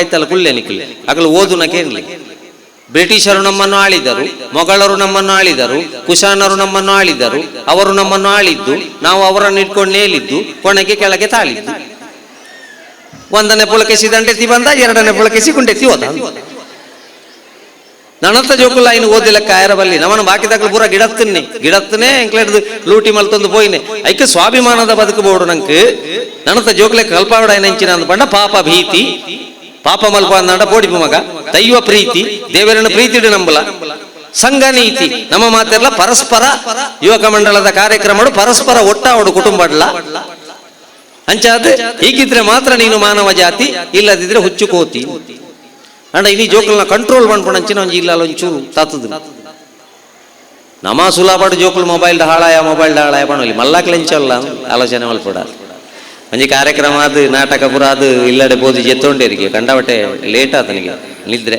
ಕೈತಲ್ಲ ಕುಳ್ಳೆ ನಿಕ್ಲಿ. ಓದುನ ಇರಲಿ. ಬ್ರಿಟಿಷರು ನಮ್ಮನ್ನು ಆಳಿದರು, ಮೊಘಲರು ನಮ್ಮನ್ನು ಆಳಿದರು, ಕುಶಾನರು ನಮ್ಮನ್ನು ಆಳಿದರು, ಅವರು ನಮ್ಮನ್ನು ಆಳಿದ್ದು, ನಾವು ಅವರನ್ನು ಇಟ್ಕೊಂಡು ನೇಲಿದ್ದು ಕೊನೆಗೆ ಕೆಳಗೆ ತಾಳಿದ್ದು. ಒಂದನೇ ಪುಳಕೆಸಿ ದಂಡೆತಿ ಬಂದ, ಎರಡನೇ ಪುಳಕೆಸಿ ಕುಂಡೆತಿ ಹೋದ ನನ್ನಂತ ಜೋಕುಲ ಇನ್ನು ಓದಿಲ್ಲ ಕಾಯರ ಬಲ್ಲಿ ನಮ್ಮನ್ನು ಬಾಕಿದಾಗಲು ಪೂರ ಗಿಡತ್ತನ್ನೇ ಗಿಡತ್ತನೇ ಎಂಕ್ಲೆಡ್ದು ಲೂಟಿ ಮಲ್ತೊಂದು ಪೋಯಿನೆ. ಐಕೆ ಸ್ವಾಭಿಮಾನದ ಬದುಕಬೋಡು ನಂಗೆ ನನ್ನಂತ ಜೋಕುಲೆ ಕಲ್ಪಾವಡ ಏನಂಚಿನ ಅಂದ್ಬಂಡ ಪಾಪ ಭೀತಿ. ಪಾಪ ಮಲ್ಪ ಅಂದ ಬೋಡಿಪು ಮಗ. ದೈವ ಪ್ರೀತಿ, ದೇವರನ್ನು ಪ್ರೀತಿಡು ನಂಬಲ. ಸಂಘ ನೀತಿ, ನಮ್ಮ ಮಾತೆಲ್ಲ ಪರಸ್ಪರ ಯುವಕ ಮಂಡಳದ ಕಾರ್ಯಕ್ರಮಗಳು ಪರಸ್ಪರ ಒಟ್ಟಾವಡು ಕುಟುಂಬಡ್ಲ. ಅಂಚಾದ್ರೆ ಹೀಗಿದ್ರೆ ಮಾತ್ರ ನೀನು ಮಾನವ ಜಾತಿ, ಇಲ್ಲದಿದ್ರೆ ಹುಚ್ಚು ಕೋತಿ. ಅಂಡ ಇನಿ ಜೋಕಲ್ನ ಕಂಟ್ರೋಲ್ ಮಾಡ್ಕೊಂಡಂಚಿನ ಒಂಜಿ ಇಲ್ಲ ಒಂಚೂರು ತಾತದು. ನಮ ಸುಲಾಬಾಡು ಜೋಕುಲು ಮೊಬೈಲ್ ಹಾಳಾಯ ಮೊಬೈಲ್ ಹಾಳಾಯ ಪಣಲಿ ಮಲ್ಲಾಕ್ಲೆಂಚಲ್ಲ ಆಲೋಚನೆ ಮಲ್ಪಡ. ಅಂಜಿ ಕಾರ್ಯಕ್ರಮ ಅದು, ನಾಟಕ ಪುರ ಅದು ಇಲ್ಲಡೆ ಬೋಧಿ ಕಂಡ ಕಂಡವಟೆ ಲೇಟ್ ಆತನಿಗೆ ನಿದ್ರೆ.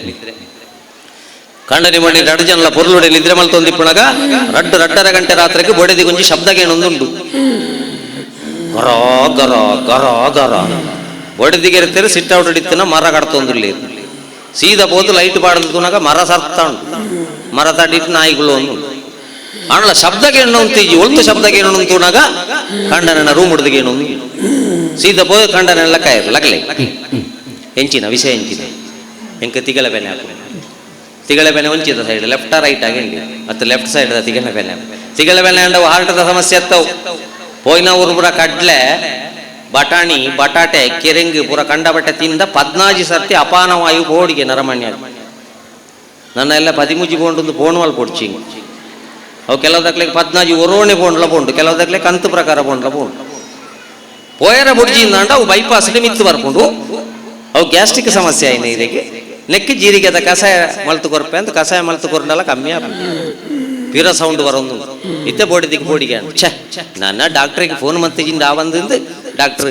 ಕಂಡ ಮಣ್ಣಿ ರಡ್ಡು ಜನಲ ಪೊರ್ಲುಡೆ ನಿದ್ರೆ ಮಲ್ತೊಂದಿಪ್ಪಣಾಗ ರಡ್ಡು ರಡ್ಡರ ಗಂಟೆ ರಾತ್ರಿಗೆ ಬೊಡೆದಿ ಗುಂಜಿ ಶಬ್ದಗೇನೊಂದುಂಡು ಗರ ಗರ ಗರ ಗರ. ಬೊಡೆದಿಗೆ ಇರ್ತಾರೆ ಸಿಟ್ ಔಟ್ ಹಿಡಿತನ ಮರ ಕಡ್ತೊಂದಿಲ್ಲ ಸೀದಾ ಬೋದು ಲೈಟ್ ಬಾಡದ್ದುನಾಗ ಮರ ಸರ್ತ ಉಂಟು. ಮರ ತಡಿಟ್ಟು ನಾಯಿಗಳು ಒಂದು. ಅಣ್ಣ, ಶಬ್ದಗೇನು ಅಂತೀಜಿ ಒಂದು ಶಬ್ದಗೇನು ಅಂತೂನಾಗ ನನ್ನ ರೂಮ್ ಹುಡ್ದಗೇನು ಏನು ಸೀದಾ ಪೋದು ಕಂಡನ ಲಕ್ಕ ಲಗ್ಲೆ ಎಂಚಿನ ವಿಷಯ ಎಂಚಿನ ಎಂಕ ತಿಗಳ ಬೆನೆ ಹಾಕು ತಿಗಳ ಬೆನೆ ಒಂಚಿದ ಸೈಡ್ ಲೆಫ್ಟ್ ರೈಟ್ ಆಗಿ ಮತ್ತು ಲೆಫ್ಟ್ ಸೈಡ್ ತಿಗಳ ಬೆನೆ ತಿಗಳ ಬೆನೆ ಅಂಡವು ಹಾರ್ಟದ ಸಮಸ್ಯೆ ಎತ್ತವು ಪೋಯ್ನ ಊರು ಪುರ ಕಡ್ಲೆ ಬಟಾಣಿ ಬಟಾಟೆ ಕೆರೆಂಗ್ ಪುರ ಕಂಡ ಬಟ್ಟೆ ತಿಂದ ಪದ್ನಾಜಿ ಸರ್ತಿ ಅಪಾನ ವಾಯು ಬೋಡಿಗೆ ನರಮಣ್ಯ ನನ್ನ ಎಲ್ಲ ಪದಿಮುಜಿ ಬೋಂಡು ಬೋಣು ಅಲ್ಲಿ ಪೊಡ್ಚಿ ಅವು ಕೆಲವುದಕ್ಲೆ ಪದ್ನಾಜಿ ಒರೋಣೆ ಬೋಂಡ್ಲ ಬೋಂಡು ಕೆಲವುದಕ್ಲೆ ಕಂತು ಪ್ರಕಾರ ಬೋಂಡ್ಲ ಬೋಂಡು ಪೋಯರ ಬುಡ್ಜಿಯಿಂದ ಅಂಡ ಅವು ಬೈಪಾಸ್ ಮಿತ್ತು ಬರ್ಕೊಂಡು ಅವು ಗ್ಯಾಸ್ಟ್ರಿಕ್ ಸಮಸ್ಯೆ ಆಯ್ನ ಇದಕ್ಕೆ ನೆಕ್ಕಿ ಅದ ಕಷಾಯ ಮಲ್ತು ಕೊರಪೆ ಅಂತ ಕಷಾಯ ಮಲ್ತು ಕೊರಂಡಲ್ಲ ಕಮ್ಮಿ ಆಗ ಪೀರ ಸೌಂಡ್ ಬರೋದು. ಇತ್ತೆ ಬೋಡಿದಿಗೆ ಬೋಡಿಗೆ ಛೆ, ನನ್ನ ಡಾಕ್ಟ್ರಿಗೆ ಫೋನ್ ಮತ್ತಿಂದ ಆ ಬಂದಿಂದ ಡಾಕ್ಟರ್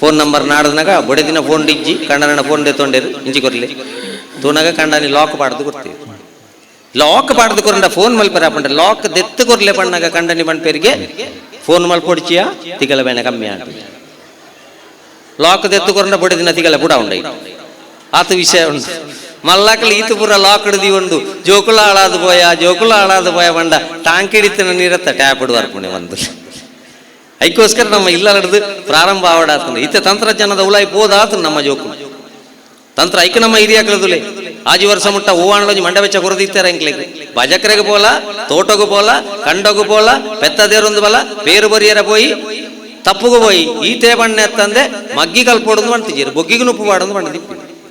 ಫೋನ್ ನಂಬರ್ ನಾಡದ್ನಾಗ ಬೊಡೆದಿನ ಫೋನ್ ಡಿಜ್ಜಿ ಕಣ್ಣನ ಫೋನ್ ತೊಂಡೇರು, ಇಂಜಿ ಕೊರ್ಲಿ. ತೂನಾಗ ಕಂಡನಿ ಲಾಕ್ ಪಾಡ್ದು ಕೊಡ್ತೀವಿ. ಲಾಕ್ ಪಾಡ್ದು ಕೊರಂಡ ಫೋನ್ ಮಲ್ಪರ ಪಂಡ ಲಾಕ್ ದೆತ್ತು ಕೊರ್ಲೆ ಪಣ್ಣಾಗ ಕಂಡನಿ ಬಣ್ಣ ಪೇರಿಗೆ ಫೋನ್ ಮಲ್ಪೊಡಿಚಿಯ ತಿಗಲ ಬೇನೆ ಕಮ್ಮಿ ಅಂತ ಲಾಕ್ ದೆತ್ತು ಕೊರಂಡ ಬೊಡೆದಿನ ತಿಗಲ ಬುಡ ಉಂಡ. ಆತ ವಿಷಯ ಉಂಟು. ಮಲ್ಲಕ್ಕಲು ఈతపుర ಪೂರ ఉండు ಹಿಡ್ದಿ ಉಂಡು పోయా ಹಾಳಾದು ಪೋಯ పోయా ಟಾಂಕ್ ಹಿಡಿತನ ನೀರತ್ತ ಟ್ಯಾಪ್ ಹಿಡುವಾರ್ ಪುಣೆ ಒಂದು ಅದಕ್ಕೋಸ್ಕರ ನಮ್ಮ ಇಲ್ಲ ಪ್ರಾರಂಭ ಆವಡಾತಂದ್ರೆ ಇತ್ತ ತಂತ್ರಜ್ಞಾನದ ಉಲಾಯಿ ಪೋದಾತು ನಮ್ಮ ಜೋಕು. ತಂತ್ರ ಐಕ ನಮ್ಮ ಹಿರಿಯ ಕಳೆದುಲೆ. ಆಜಿ ವರ್ಷ ಮುಟ್ಟ ಹೂವಾಣಲೊಂಜಿ ಮಂಡ ಬೆಚ್ಚ ಕೊರದಿತ್ತಾರೆ ಎಂಕ್ಲೆಗ್ ಭಜಕ್ರೆಗೆ ಪೋಲ ತೋಟಗು ಪೋಲ ಕಂಡಗು ಪೋಲ ಪೆತ್ತದೇರೊಂದು ಬಲ ಪೇರು ಬರಿಯರ ಪೋಯಿ ತಪ್ಪುಗು ಪೋಯಿ ಈತೆ ಬಣ್ಣ ಎತ್ತಂದೆ ಮಗ್ಗಿ ಕಲ್ಪೋಡೊಂದು ಮಾಡ್ತಿದ್ದೀರಿ ಬೊಗ್ಗಿಗೂ ಉಪ್ಪು ಪಾಡೊಂದು ಮಾಡಿದಿಪ್ಪಿ